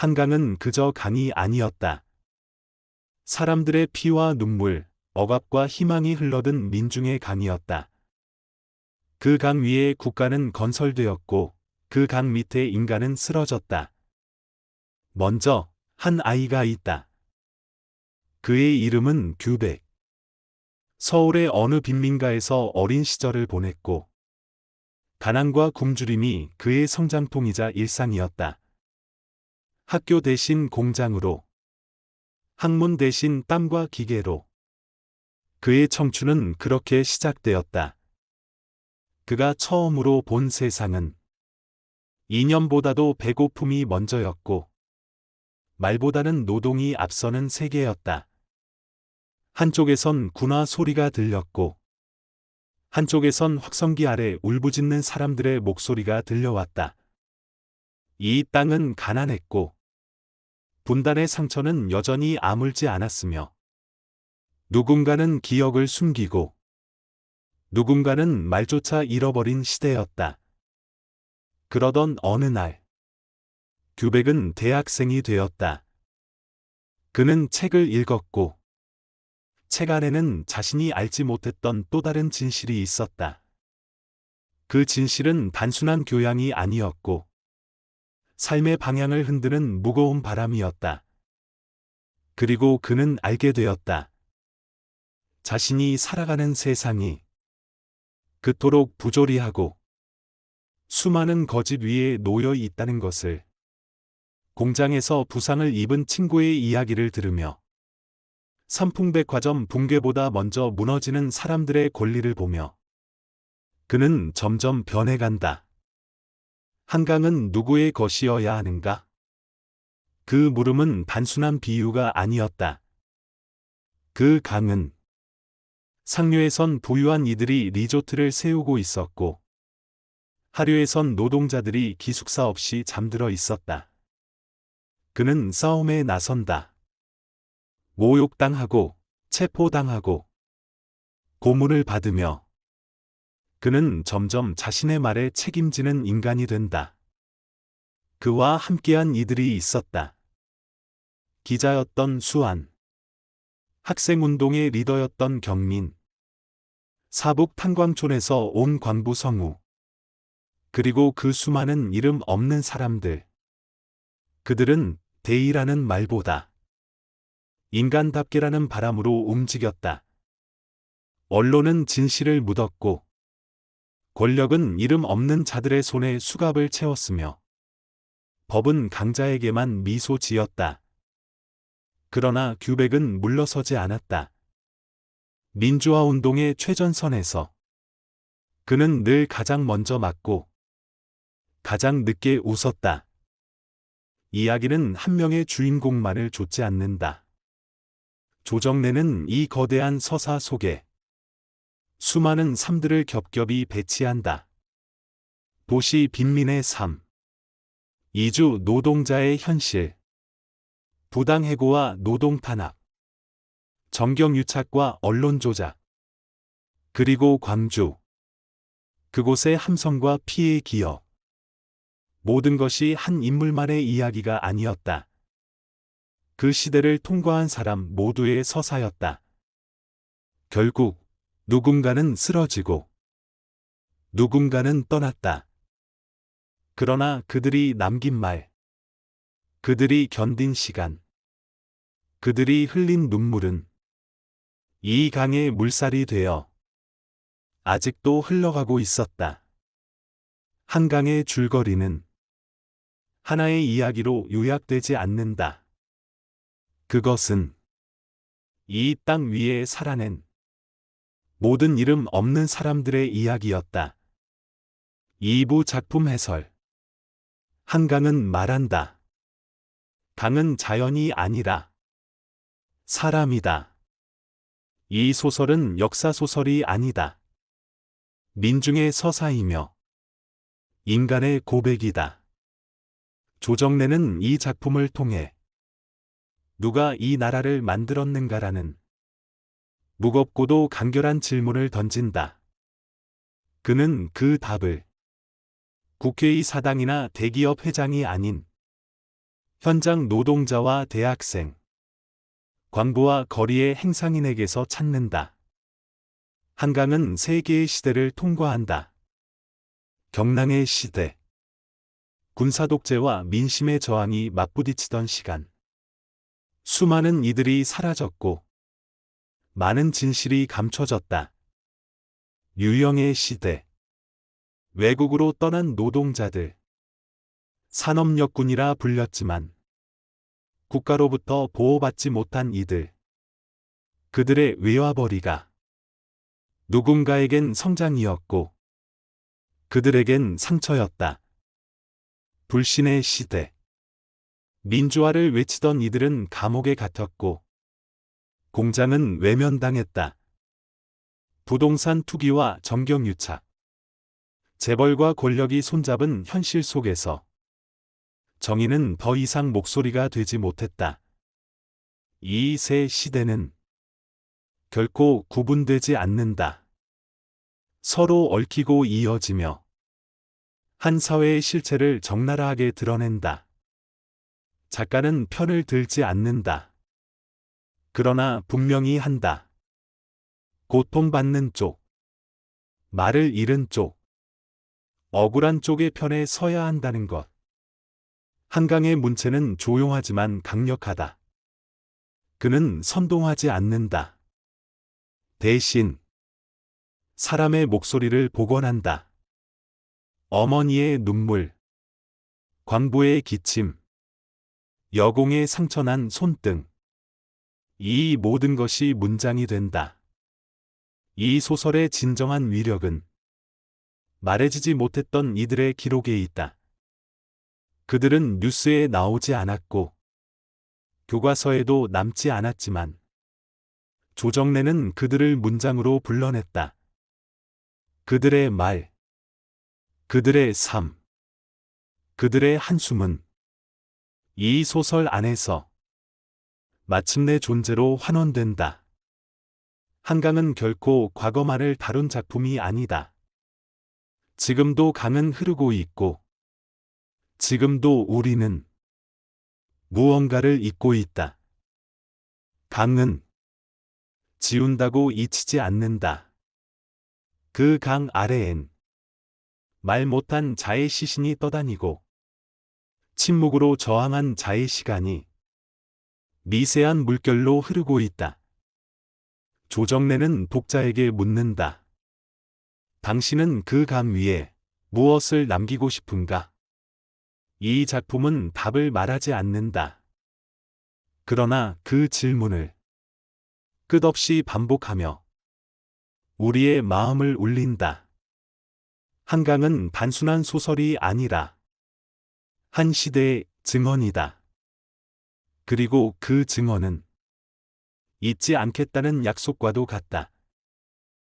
한강은 그저 강이 아니었다. 사람들의 피와 눈물, 억압과 희망이 흘러든 민중의 강이었다. 그 강 위에 국가는 건설되었고 그 강 밑에 인간은 쓰러졌다. 먼저 한 아이가 있다. 그의 이름은 규백. 서울의 어느 빈민가에서 어린 시절을 보냈고 가난과 굶주림이 그의 성장통이자 일상이었다. 학교 대신 공장으로 학문 대신 땀과 기계로 그의 청춘은 그렇게 시작되었다. 그가 처음으로 본 세상은 이념보다도 배고픔이 먼저였고 말보다는 노동이 앞서는 세계였다. 한쪽에선 군화 소리가 들렸고 한쪽에선 확성기 아래 울부짖는 사람들의 목소리가 들려왔다. 이 땅은 가난했고 분단의 상처는 여전히 아물지 않았으며 누군가는 기억을 숨기고 누군가는 말조차 잃어버린 시대였다. 그러던 어느 날 규백은 대학생이 되었다. 그는 책을 읽었고 책 안에는 자신이 알지 못했던 또 다른 진실이 있었다. 그 진실은 단순한 교양이 아니었고 삶의 방향을 흔드는 무거운 바람이었다. 그리고 그는 알게 되었다. 자신이 살아가는 세상이 그토록 부조리하고 수많은 거짓 위에 놓여 있다는 것을 공장에서 부상을 입은 친구의 이야기를 들으며 삼풍백화점 붕괴보다 먼저 무너지는 사람들의 권리를 보며 그는 점점 변해간다. 한강은 누구의 것이어야 하는가? 그 물음은 단순한 비유가 아니었다. 그 강은 상류에선 부유한 이들이 리조트를 세우고 있었고 하류에선 노동자들이 기숙사 없이 잠들어 있었다. 그는 싸움에 나선다. 모욕당하고 체포당하고 고문을 받으며 그는 점점 자신의 말에 책임지는 인간이 된다. 그와 함께한 이들이 있었다. 기자였던 수안, 학생운동의 리더였던 경민, 사북 탄광촌에서 온 광부 성우, 그리고 그 수많은 이름 없는 사람들. 그들은 대의라는 말보다 인간답게라는 바람으로 움직였다. 언론은 진실을 묻었고, 권력은 이름 없는 자들의 손에 수갑을 채웠으며, 법은 강자에게만 미소 지었다. 그러나 규백은 물러서지 않았다. 민주화 운동의 최전선에서 그는 늘 가장 먼저 맞고 가장 늦게 웃었다. 이야기는 한 명의 주인공만을 좇지 않는다. 조정래는 이 거대한 서사 속에 수많은 삶들을 겹겹이 배치한다. 도시 빈민의 삶, 이주 노동자의 현실, 부당해고와 노동 탄압, 정경 유착과 언론 조작, 그리고 광주, 그곳의 함성과 피해 기억. 모든 것이 한 인물만의 이야기가 아니었다. 그 시대를 통과한 사람 모두의 서사였다. 결국 누군가는 쓰러지고 누군가는 떠났다. 그러나 그들이 남긴 말, 그들이 견딘 시간, 그들이 흘린 눈물은 이 강의 물살이 되어 아직도 흘러가고 있었다. 한강의 줄거리는 하나의 이야기로 요약되지 않는다. 그것은 이 땅 위에 살아낸 모든 이름 없는 사람들의 이야기였다. 2부 작품 해설 한강은 말한다. 강은 자연이 아니라 사람이다. 이 소설은 역사소설이 아니다. 민중의 서사이며 인간의 고백이다. 조정래는 이 작품을 통해 누가 이 나라를 만들었는가라는 무겁고도 간결한 질문을 던진다. 그는 그 답을 국회의 사당이나 대기업 회장이 아닌 현장 노동자와 대학생, 광부와 거리의 행상인에게서 찾는다. 한강은 세계의 시대를 통과한다. 경랑의 시대. 군사독재와 민심의 저항이 맞부딪히던 시간. 수많은 이들이 사라졌고, 많은 진실이 감춰졌다. 유영의 시대. 외국으로 떠난 노동자들. 산업력군이라 불렸지만, 국가로부터 보호받지 못한 이들. 그들의 외화벌이가 누군가에겐 성장이었고, 그들에겐 상처였다. 불신의 시대. 민주화를 외치던 이들은 감옥에 갇혔고, 공장은 외면당했다. 부동산 투기와 정경유착. 재벌과 권력이 손잡은 현실 속에서 정의는 더 이상 목소리가 되지 못했다. 이 새 시대는 결코 구분되지 않는다. 서로 얽히고 이어지며 한 사회의 실체를 적나라하게 드러낸다. 작가는 편을 들지 않는다. 그러나 분명히 한다. 고통받는 쪽, 말을 잃은 쪽, 억울한 쪽의 편에 서야 한다는 것. 한강의 문체는 조용하지만 강력하다. 그는 선동하지 않는다. 대신 사람의 목소리를 복원한다. 어머니의 눈물, 광부의 기침, 여공의 상처난 손등. 이 모든 것이 문장이 된다. 이 소설의 진정한 위력은 말해지지 못했던 이들의 기록에 있다. 그들은 뉴스에 나오지 않았고 교과서에도 남지 않았지만 조정래는 그들을 문장으로 불러냈다. 그들의 말, 그들의 삶, 그들의 한숨은 이 소설 안에서 마침내 존재로 환원된다. 한강은 결코 과거만을 다룬 작품이 아니다. 지금도 강은 흐르고 있고, 지금도 우리는 무언가를 잊고 있다. 강은 지운다고 잊히지 않는다. 그 강 아래엔 말 못한 자의 시신이 떠다니고 침묵으로 저항한 자의 시간이 미세한 물결로 흐르고 있다. 조정래는 독자에게 묻는다. 당신은 그강 위에 무엇을 남기고 싶은가? 이 작품은 답을 말하지 않는다. 그러나 그 질문을 끝없이 반복하며 우리의 마음을 울린다. 한강은 단순한 소설이 아니라 한 시대의 증언이다. 그리고 그 증언은 잊지 않겠다는 약속과도 같다.